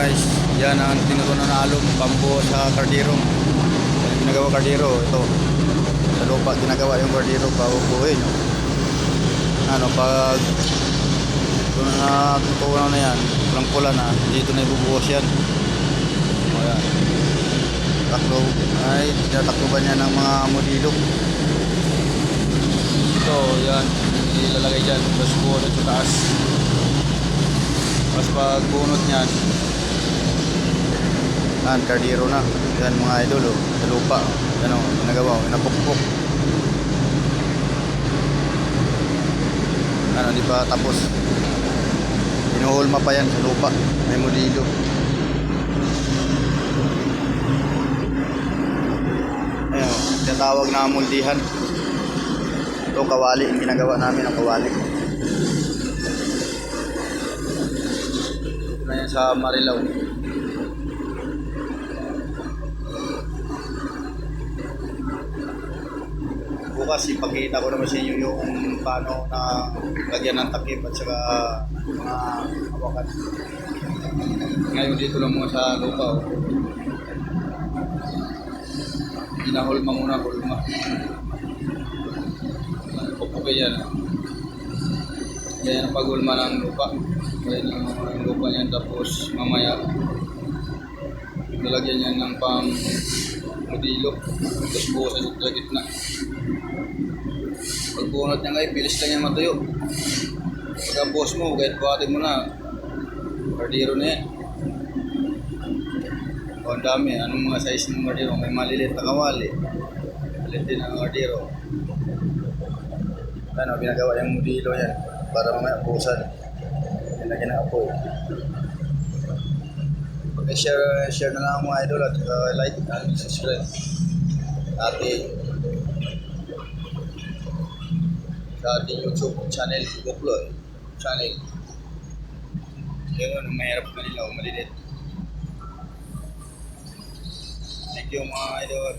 guys, yan ang tinutunan na alum, pambo sa kardiro. Yan ginagawa kardiro, ito. Sa lupa, ginagawa yung kardiro, paupuin. Ano, pag ito na tutunan na yan, pulang pula na, dito na ibubuhos yan. O yan. Taklo, ay, tinatakloban niya ng mga modilo. Ito, yan, ilalagay dyan, tapos bunot sa taas. Tapos pag niyan, yan, kardiro na. Yan mga idol, oh, sa lupa. Yan o, ginagawa, oh, napukpok. Ano, di pa tapos. Pinuhulma pa yan sa lupa. May modilo. Ayun, tinatawag na muldihan. Ito, kawali. Yung ginagawa namin ang kawali. Ito na yan sa Marilao. Bukas ipakita ko naman sa inyo yung paano na lagyan ng takip at saka mga hawakan. Ngayon dito lang muna sa lupa. Oh. Hinahulma muna, hulma. Pupukay yan. ah. Ganyan ang paghulma ng lupa. Ganyan ang lupa niyan tapos mamaya lalagyan yan ng pang modilo. Tapos bukasan sa gitna. Pag bunot niya ngayon, bilis lang yan matuyo. Pagka boss mo, kahit buhatin mo na, kardiro na yan. O, ang dami. Anong mga size ng kardiro? May maliliit na kawali. Maliit din ang kardiro. Ano, ginagawa yung modilo yan para mamaya busan. Yan na ginaapo. Pag-share share na lang mga idol at uh, like and subscribe. Ating sa ating YouTube channel, Bukloy channel. Yun, mahirap kanila o maliliit. Thank you mga idol.